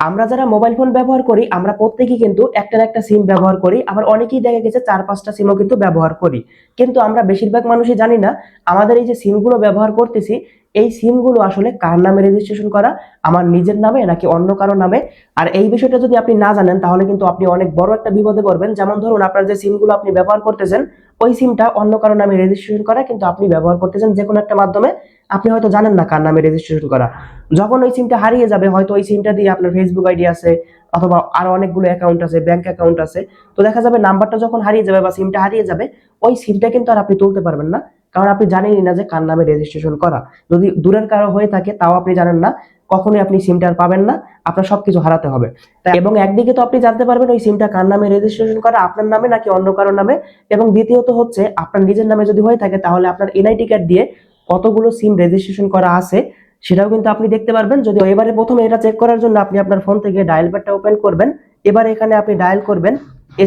আমরা যারা mobile phone ব্যবহার করি, আমরা প্রত্যেকেই কিন্তু একটা একটা সিম ব্যবহার করি। আবার অনেকেই দেখা গেছে চার, পাঁচটা সিমও কিন্তু ব্যবহার করি। কিন্তু আমরা বেশিরভাগ মানুষই জানি না, আমাদের এই যে সিমগুলো ব্যবহার করতেছি, এই সিমগুলো আসলে কার নামে রেজিস্ট্রেশন করা? আমার নিজের নামে নাকি অন্য কারও নামে? আর এই বিষয়টা যদি আপনি না জানেন, তাহলে কিন্তু আপনি অনেক বড় একটা বিপদে পড়বেন। যেমন ধরুন, আপনার যে সিমগুলো আপনি ব্যবহার করতেছেন, ওই সিমটা অন্য কারও নামে রেজিস্ট্রেশন করা, কিন্তু আপনি ব্যবহার করতেছেন যে কোনো একটা মাধ্যমে। আপনি হয়তো জানেন না কার নামে রেজিস্ট্রেশন করা। যখন ওই সিমটা হারিয়ে যাবে, হয়তো ওই সিমটা দিয়ে আপনার ফেসবুক আইডি আছে, অথবা আরও অনেকগুলো অ্যাকাউন্ট আছে ব্যাংক অ্যাকাউন্ট আছে। তো দেখা যাবে নাম্বারটা যখন হারিয়ে যাবে বা সিমটা হারিয়ে যাবে, ওই সিমটা কিন্তু আর আপনি তুলতে পারবেন না। কারণ আপনি জানেনই না যে কার নামে রেজিস্ট্রেশন করা। যদি দূরের কারও হয়ে থাকে, তাও আপনি জানেন না। কখনোই আপনি সিমটা আর পাবেন না। আপনার সবকিছু হারাতে হবে। এবং একদিকে তো আপনি জানতে পারবেন ওই সিমটা কার নামে রেজিস্ট্রেশন করা, আপনার নামে নাকি অন্য কারোর নামে। এবং দ্বিতীয়ত হচ্ছে, আপনার নিজের নামে যদি হয়ে থাকে, তাহলে আপনার এনআইডি কার্ড দিয়ে কতগুলো সিম রেজিস্ট্রেশন করা আছে, সেটাও কিন্তু আপনি দেখতে পারবেন। যদি এবারে প্রথমে এটা চেক করার জন্য আপনি আপনার ফোন থেকে ডায়াল প্যাডটা ওপেন করবেন, এবার এখানে আপনি ডায়াল করবেন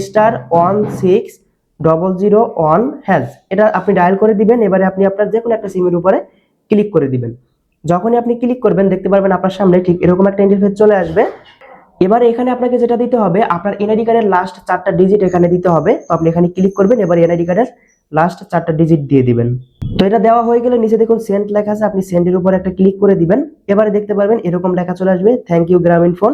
star one six double zero one hash এটা আপনি ডায়াল করে দিবেন, এবারে আপনি আপনার যে কোনো একটা সিমের উপরে ক্লিক করে দিবেন। যখনই আপনি ক্লিক করবেন, দেখতে পারবেন আপনার সামনে ঠিক এরকম একটা ইন্টারফেস চলে আসবে। এবারে এখানে আপনাকে যেটা দিতে হবে, আপনার এনআইডি কার্ডের লাস্ট চারটা ডিজিট এখানে দিতে হবে। তো আপনি এখানে ক্লিক করবেন, এবার এনআইডি কার্ডের লাস্ট চারটা ডিজিট দিয়ে দিবেন। তো এটা দেওয়া হয়ে গেলে নিচে দেখুন সেন্ট লেখা আছে, আপনি সেন্টের উপর একটা ক্লিক করে দিবেন। এবারে দেখতে পারবেন এরকম লেখা চলে আসবে থ্যাংক ইউ গ্রামীণ ফোন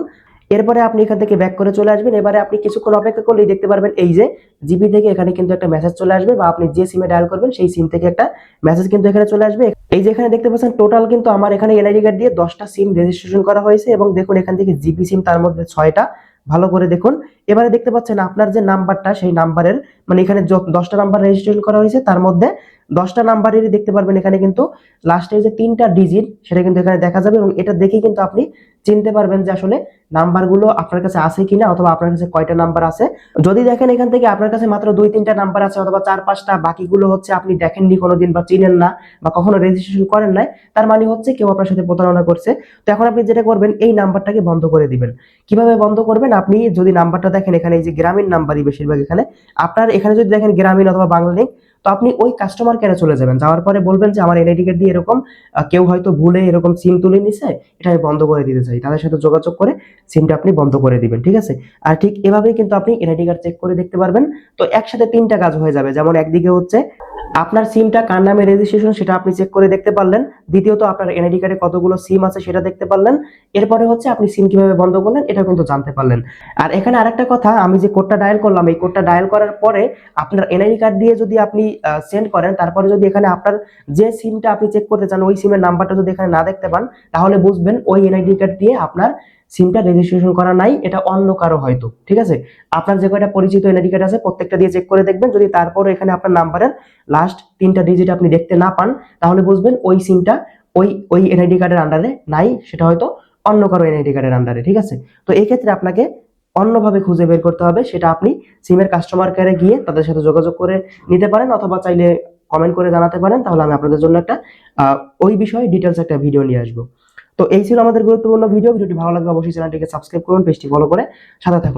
এরপরে আপনি এখান থেকে ব্যাক করে চলে আসবেন। এবারে আপনি কিছুক্ষণ অপেক্ষা করলেই দেখতে পারবেন এই যে জিপি থেকে এখানে কিন্তু একটা মেসেজ চলে আসবে বা আপনি যে সিমে ডায়াল করবেন সেই সিম থেকে একটা মেসেজ কিন্তু এখানে চলে আসবে। এই যে এখানে দেখতে পাচ্ছেন টোটাল কিন্তু আমার এখানে এনআইডি কার্ড দিয়ে দশটা সিম রেজিস্ট্রেশন করা হয়েছে এবং দেখুন এখান থেকে জিপি সিম তার মধ্যে ছয়টা। ভালো করে দেখুন। এবারে দেখতে পাচ্ছেন আপনার যে নাম্বারটা, সেই নাম্বারের মানে এখানে দশটা নাম্বার রেজিস্ট্রেশন করা হয়েছে, তার মধ্যে দশটা নাম্বারেরই দেখতে পারবেন এখানে কিন্তু লাস্টে যে তিনটা ডিজিট সেটা কিন্তু এখানে দেখা যাবে এবং এটা দেখে কিন্তু আপনি চিনতে পারবেন যে আসলে নাম্বারগুলো আপনার কাছে আছে কিনা অথবা আপনার কাছে কয়টা নাম্বার আছে। যদি দেখেন এখান থেকে আপনার কাছে মাত্র দুই তিনটা নাম্বার আছে অথবা চার পাঁচটা, বাকিগুলো হচ্ছে আপনি দেখেননি কোনোদিন বা চিনেন না বা কখনো রেজিস্ট্রেশন করেন নাই, তার মানে হচ্ছে কেউ আপনার সাথে প্রতারণা করছে। তো এখন আপনি যেটা করবেন, এই নাম্বারটাকে বন্ধ করে দিবেন। কীভাবে বন্ধ করবেন? আপনি যদি নাম্বারটা দেখেন, এখানে এই যে গ্রামীণ নাম্বারই বেশিরভাগ এখানে। আপনার এখানে যদি দেখেন গ্রামীণ অথবা বাংলা লিঙ্ক তো আপনি ওই কাস্টমার কেয়ারে চলে যাবেন। যাওয়ার পরে বলবেন যে, আমার এনআইডি কার্ড দিয়ে এরকম কেউ হয়তো ভুলে এরকম সিম তুলে নিছে এটা আমি বন্ধ করে দিতে চাই। তাদের সাথে যোগাযোগ করে সিমটা আপনি বন্ধ করে দিবেন, ঠিক আছে? আর ঠিক এভাবেই কিন্তু আপনি এনআইডি কার্ড চেক করে দেখতে পারবেন। তো একসাথে তিনটা কাজ হয়ে যাবে। যেমন একদিকে হচ্ছে আপনার সিমটা কার নামে রেজিস্ট্রেশন সেটা আপনি চেক করে দেখতে পারলেন। দ্বিতীয়ত, আপনার এনআইডি কার্ডে কতগুলো সিম আছে সেটা দেখতে পারলেন। এরপরে হচ্ছে আপনি সিম কীভাবে বন্ধ করলেন এটা কিন্তু জানতে পারলেন। আর এখানে আরেকটা কথা, আমি যে কোডটা ডায়াল করলাম, এই কোডটা ডায়াল করার পরে আপনার এনআইডি কার্ড দিয়ে যদি আপনি সেন্ড করেন, তারপরে যদি এখানে আপনার যে সিমটা আপনি চেক করতে চান, ওই সিমের নাম্বারটা যদি এখানে না দেখতে পান, তাহলে বুঝবেন ওই এনআইডি কার্ড দিয়ে আপনার সিমটা রেজিস্ট্রেশন করা নাই, এটা অন্য কারও হয়তো, ঠিক আছে? আপনার যে কয়টা পরিচিত এনআইডি কার্ড আছে, প্রত্যেকটা দিয়ে চেক করে দেখবেন। যদি তারপর এখানে আপনার নাম্বারের লাস্ট তিনটা ডিজিট আপনি দেখতে না পান, তাহলে বুঝবেন ওই সিমটা ওই ওই এনআইডি কার্ডের আন্ডারে নাই, সেটা হয়তো অন্য কারও এনআইডি কার্ডের আন্ডারে ঠিক আছে? তো এই ক্ষেত্রে আপনাকে অন্যভাবে খুঁজে বের করতে হবে, সেটা আপনি সিমের কাস্টমার কেয়ারে গিয়ে তাদের সাথে যোগাযোগ করে নিতে পারেন, অথবা চাইলে কমেন্ট করে জানাতে পারেন। তাহলে আমি আপনাদের জন্য একটা ওই বিষয়ে ডিটেলস একটা ভিডিও নিয়ে আসব। তো এই ছিল আমাদের গুরুত্বপূর্ণ ভিডিও ভিডিওটি ভালো লাগলে অবশ্যই চ্যানেলটিকে সাবস্ক্রাইব করুন, পেজটি ফলো করে সাথে থাকুন।